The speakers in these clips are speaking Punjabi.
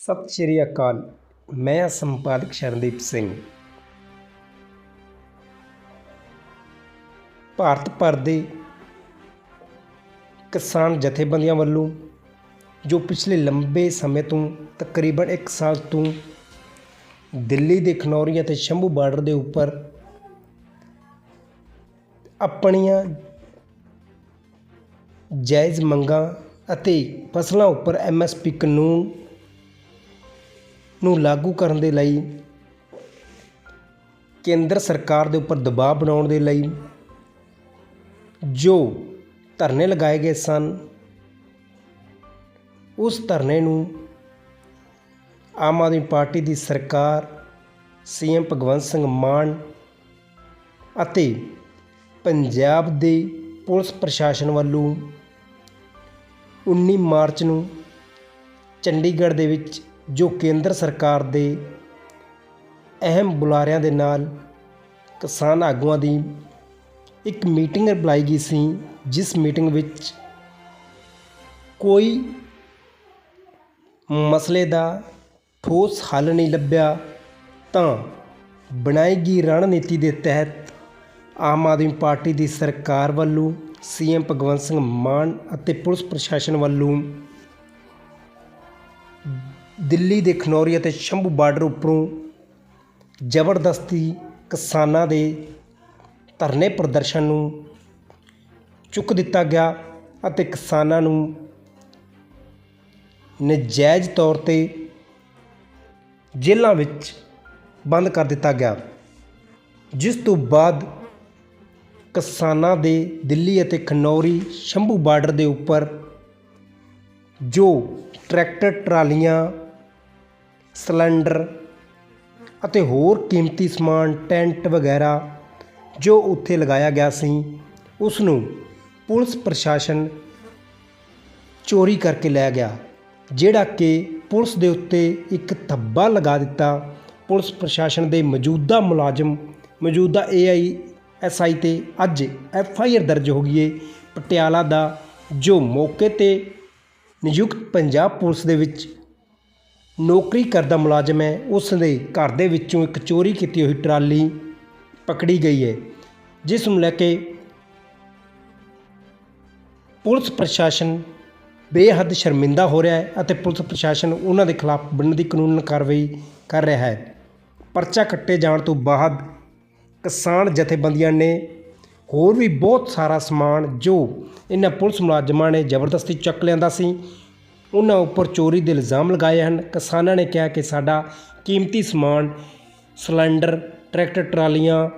ਸਤਿ ਸ਼੍ਰੀ ਅਕਾਲ, ਮੈਂ ਸੰਪਾਦਕ ਸ਼ਰਨਦੀਪ ਸਿੰਘ। ਭਾਰਤ ਭਰ ਦੇ ਕਿਸਾਨ ਜਥੇਬੰਦੀਆਂ ਵੱਲੋਂ, ਜੋ ਪਿਛਲੇ ਲੰਬੇ ਸਮੇਂ ਤੋਂ ਤਕਰੀਬਨ 1 ਸਾਲ ਤੋਂ ਦਿੱਲੀ ਦੇ ਖਨੌਰੀ ਅਤੇ ਸ਼ੰਭੂ ਬਾਰਡਰ ਦੇ ਉੱਪਰ ਆਪਣੀਆਂ ਜਾਇਜ਼ ਮੰਗਾਂ ਅਤੇ ਫਸਲਾਂ ਉੱਪਰ ਐਮਐਸਪੀ ਕਾਨੂੰਨ ਨੂੰ ਲਾਗੂ ਕਰਨ ਦੇ ਲਈ, ਕੇਂਦਰ ਸਰਕਾਰ ਦੇ ਉੱਪਰ ਦਬਾਅ ਬਣਾਉਣ ਦੇ ਲਈ ਜੋ ਧਰਨੇ ਲਗਾਏ ਗਏ ਸਨ, ਉਸ ਧਰਨੇ ਨੂੰ ਆਮ ਆਦਮੀ ਪਾਰਟੀ ਦੀ ਸਰਕਾਰ, ਸੀਐਮ ਭਗਵੰਤ ਸਿੰਘ ਮਾਨ ਅਤੇ ਪੰਜਾਬ ਦੇ ਪੁਲਿਸ ਪ੍ਰਸ਼ਾਸਨ ਵੱਲੋਂ 19 ਮਾਰਚ ਨੂੰ ਚੰਡੀਗੜ੍ਹ ਦੇ ਵਿੱਚ ਜੋ ਕੇਂਦਰ ਸਰਕਾਰ ਦੇ ਅਹਿਮ ਬੁਲਾਰਿਆਂ ਦੇ ਨਾਲ ਕਿਸਾਨ ਆਗੂਆਂ ਦੀ ਇੱਕ ਮੀਟਿੰਗ ਬੁਲਾਈ ਗਈ ਸੀ, ਜਿਸ ਮੀਟਿੰਗ ਵਿੱਚ ਕੋਈ ਮਸਲੇ ਦਾ ਠੋਸ ਹੱਲ ਨਹੀਂ ਲੱਭਿਆ, ਤਾਂ ਬਣਾਈ ਗਈ ਰਣਨੀਤੀ ਦੇ ਤਹਿਤ ਆਮ ਆਦਮੀ ਪਾਰਟੀ ਦੀ ਸਰਕਾਰ ਵੱਲੋਂ ਸੀਐਮ ਭਗਵੰਤ ਸਿੰਘ ਮਾਨ ਅਤੇ ਪੁਲਿਸ ਪ੍ਰਸ਼ਾਸਨ ਵੱਲੋਂ ਦਿੱਲੀ ਦੇ ਖਨੌਰੀ ਅਤੇ ਸ਼ੰਭੂ ਬਾਰਡਰ ਉੱਪਰੋਂ ਜ਼ਬਰਦਸਤੀ ਕਿਸਾਨਾਂ ਦੇ ਧਰਨੇ ਪ੍ਰਦਰਸ਼ਨ ਨੂੰ ਚੁੱਕ ਦਿੱਤਾ ਗਿਆ ਅਤੇ ਕਿਸਾਨਾਂ ਨੂੰ ਨਜਾਇਜ਼ ਤੌਰ ਤੇ ਜੇਲ੍ਹਾਂ ਵਿੱਚ ਬੰਦ ਕਰ ਦਿੱਤਾ ਗਿਆ। ਜਿਸ ਤੋਂ ਬਾਅਦ ਕਿਸਾਨਾਂ ਦੇ ਦਿੱਲੀ ਅਤੇ ਖਨੌਰੀ ਸ਼ੰਭੂ ਬਾਰਡਰ ਦੇ ਉੱਪਰ ਜੋ ਟਰੈਕਟਰ, ਟਰਾਲੀਆਂ ਸਿਲੰਡਰ ਅਤੇ ਹੋਰ ਕੀਮਤੀ ਸਮਾਨ, ਟੈਂਟ ਵਗੈਰਾ ਜੋ ਉੱਥੇ ਲਗਾਇਆ ਗਿਆ ਸੀ, ਉਸ ਨੂੰ ਪੁਲਿਸ ਪ੍ਰਸ਼ਾਸਨ ਚੋਰੀ ਕਰਕੇ ਲੈ ਗਿਆ, ਜਿਹੜਾ ਕਿ ਪੁਲਿਸ ਦੇ ਉੱਤੇ ਇੱਕ ਧੱਬਾ ਲਗਾ ਦਿੱਤਾ। ਪੁਲਿਸ ਪ੍ਰਸ਼ਾਸਨ ਦੇ ਮੌਜੂਦਾ ਮੁਲਾਜ਼ਮ, ਮੌਜੂਦਾ ਏਆਈ ਐਸਆਈ ਤੇ ਅੱਜ ਐਫ ਆਈ ਆਰ ਦਰਜ ਹੋ ਗਈ ਹੈ ਪਟਿਆਲਾ ਦਾ ਜੋ ਮੌਕੇ ਤੇ ਨਿਯੁਕਤ ਪੰਜਾਬ ਪੁਲਿਸ ਦੇ ਵਿੱਚ ਨੌਕਰੀ ਕਰਦਾ ਮੁਲਾਜ਼ਮ ਹੈ। ਉਸ ਦੇ ਘਰ ਦੇ ਵਿੱਚੋਂ ਇੱਕ ਚੋਰੀ ਕੀਤੀ ਹੋਈ ਟਰਾਲੀ ਪਕੜੀ ਗਈ ਹੈ, ਜਿਸ ਨੂੰ ਲੈ ਕੇ ਪੁਲਿਸ ਪ੍ਰਸ਼ਾਸਨ ਬੇਹੱਦ ਸ਼ਰਮਿੰਦਾ ਹੋ ਰਿਹਾ ਹੈ ਅਤੇ ਪੁਲਿਸ ਪ੍ਰਸ਼ਾਸਨ ਉਹਨਾਂ ਦੇ ਖਿਲਾਫ ਬਣਦੀ ਕਾਨੂੰਨ ਕਾਰਵਾਈ ਕਰ ਰਿਹਾ ਹੈ। ਪਰਚਾ ਕੱਟੇ ਜਾਣ ਤੋਂ ਬਾਅਦ ਕਿਸਾਨ ਜਥੇਬੰਦੀਆਂ ਨੇ ਹੋਰ ਵੀ ਬਹੁਤ ਸਾਰਾ ਸਮਾਨ ਜੋ ਇਹਨਾਂ ਪੁਲਿਸ ਮੁਲਾਜ਼ਮਾਂ ਨੇ ਜ਼ਬਰਦਸਤੀ ਚੱਕ ਲਿਆਂਦਾ ਸੀ ਉਹਨਾਂ ਉੱਪਰ ਚੋਰੀ ਦੇ ਇਲਜ਼ਾਮ ਲਗਾਏ ਹਨ। ਕਿਸਾਨਾਂ ਨੇ ਕਿਹਾ ਕਿ ਸਾਡਾ ਕੀਮਤੀ ਸਮਾਨ, ਸਿਲੰਡਰ, ਟਰੈਕਟਰ, ਟਰਾਲੀਆਂ,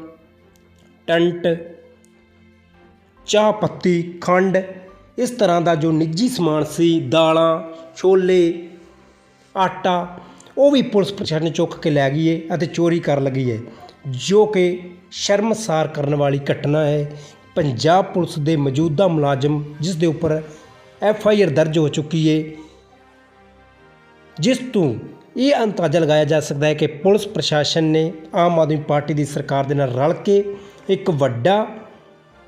ਟੰਟ, ਚਾਹ ਪੱਤੀ, ਖੰਡ, ਇਸ ਤਰ੍ਹਾਂ ਦਾ ਜੋ ਨਿੱਜੀ ਸਮਾਨ ਸੀ, ਦਾਲਾਂ, ਛੋਲੇ, ਆਟਾ, ਉਹ ਵੀ ਪੁਲਿਸ ਪ੍ਰਸ਼ਾਸਨ ਚੁੱਕ ਕੇ ਲੈ ਗਈ ਹੈ ਅਤੇ ਚੋਰੀ ਕਰ ਲੱਗੀ ਹੈ ਜੋ ਕਿ ਸ਼ਰਮਸਾਰ ਕਰਨ ਵਾਲੀ ਘਟਨਾ ਹੈ ਪੰਜਾਬ ਪੁਲਿਸ ਦੇ ਮੌਜੂਦਾ ਮੁਲਾਜ਼ਮ, ਜਿਸ ਦੇ ਉੱਪਰ ਐਫ ਆਈ ਆਰ ਦਰਜ ਹੋ ਚੁੱਕੀ ਹੈ ਜਿਸ ਤੋਂ ਇਹ ਅੰਦਾਜ਼ਾ ਲਗਾਇਆ ਜਾ ਸਕਦਾ ਹੈ ਕਿ ਪੁਲਿਸ ਪ੍ਰਸ਼ਾਸਨ ਨੇ ਆਮ ਆਦਮੀ ਪਾਰਟੀ ਦੀ ਸਰਕਾਰ ਦੇ ਨਾਲ ਰਲ ਕੇ ਇੱਕ ਵੱਡਾ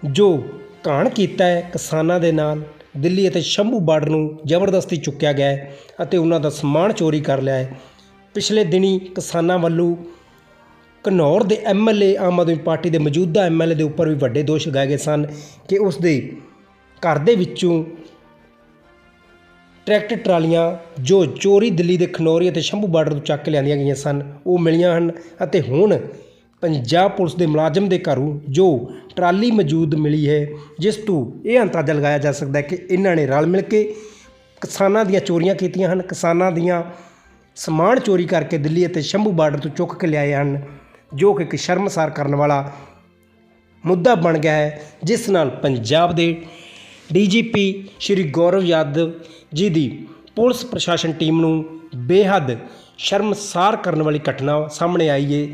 ਜੋ ਘਾਣ ਕੀਤਾ ਹੈ, ਕਿਸਾਨਾਂ ਦੇ ਨਾਲ ਦਿੱਲੀ ਅਤੇ ਸ਼ੰਭੂ ਬਾਰਡਰ ਨੂੰ ਜ਼ਬਰਦਸਤੀ ਚੁੱਕਿਆ ਗਿਆ ਹੈ ਅਤੇ ਉਹਨਾਂ ਦਾ ਸਮਾਨ ਚੋਰੀ ਕਰ ਲਿਆ ਹੈ। ਪਿਛਲੇ ਦਿਨੀ ਕਿਸਾਨਾਂ ਵੱਲੋਂ ਘਨੌਰ ਦੇ ਐਮਐਲਏ ਆਮ ਆਦਮੀ ਪਾਰਟੀ ਦੇ ਮੌਜੂਦਾ ਐਮਐਲਏ ਦੇ ਉੱਪਰ ਵੀ ਵੱਡੇ ਦੋਸ਼ ਲਗਾਏ ਗਏ ਸਨ ਕਿ ਉਸ ਦੇ ਘਰ ਦੇ ਵਿੱਚੋਂ ਟਰੈਕਟਰ ਟਰਾਲੀਆਂ ਜੋ ਚੋਰੀ ਦਿੱਲੀ ਦੇ ਖਨੌਰੀ ਅਤੇ ਸ਼ੰਭੂ ਬਾਰਡਰ ਤੋਂ ਚੱਕ ਕੇ ਲਿਆਂਦੀਆਂ ਗਈਆਂ ਸਨ, ਉਹ ਮਿਲੀਆਂ ਹਨ ਅਤੇ ਹੁਣ ਪੰਜਾਬ ਪੁਲਿਸ ਦੇ ਮੁਲਾਜ਼ਮ ਦੇ ਘਰੋਂ ਜੋ ਟਰਾਲੀ ਮੌਜੂਦ ਮਿਲੀ ਹੈ, ਜਿਸ ਤੋਂ ਇਹ ਅੰਦਾਜ਼ਾ ਲਗਾਇਆ ਜਾ ਸਕਦਾ ਹੈ ਕਿ ਇਹਨਾਂ ਨੇ ਰਲ ਮਿਲ ਕੇ ਕਿਸਾਨਾਂ ਦੀਆਂ ਚੋਰੀਆਂ ਕੀਤੀਆਂ ਹਨ, ਕਿਸਾਨਾਂ ਦੀਆਂ ਸਮਾਨ ਚੋਰੀ ਕਰਕੇ ਦਿੱਲੀ ਅਤੇ ਸ਼ੰਭੂ ਬਾਰਡਰ ਤੋਂ ਚੁੱਕ ਕੇ ਲਿਆਏ ਹਨ, ਜੋ ਕਿ ਇੱਕ ਸ਼ਰਮਸਾਰ ਕਰਨ ਵਾਲਾ ਮੁੱਦਾ ਬਣ ਗਿਆ ਹੈ, ਜਿਸ ਨਾਲ ਪੰਜਾਬ ਦੇ ਡੀਜੀਪੀ ਸ਼੍ਰੀ ਗੌਰਵ ਯਾਦਵ ਜੀ ਦੀ ਪੁਲਿਸ ਪ੍ਰਸ਼ਾਸਨ ਟੀਮ ਨੂੰ ਬੇਹੱਦ ਸ਼ਰਮਸਾਰ ਕਰਨ ਵਾਲੀ ਘਟਨਾ ਸਾਹਮਣੇ ਆਈ ਹੈ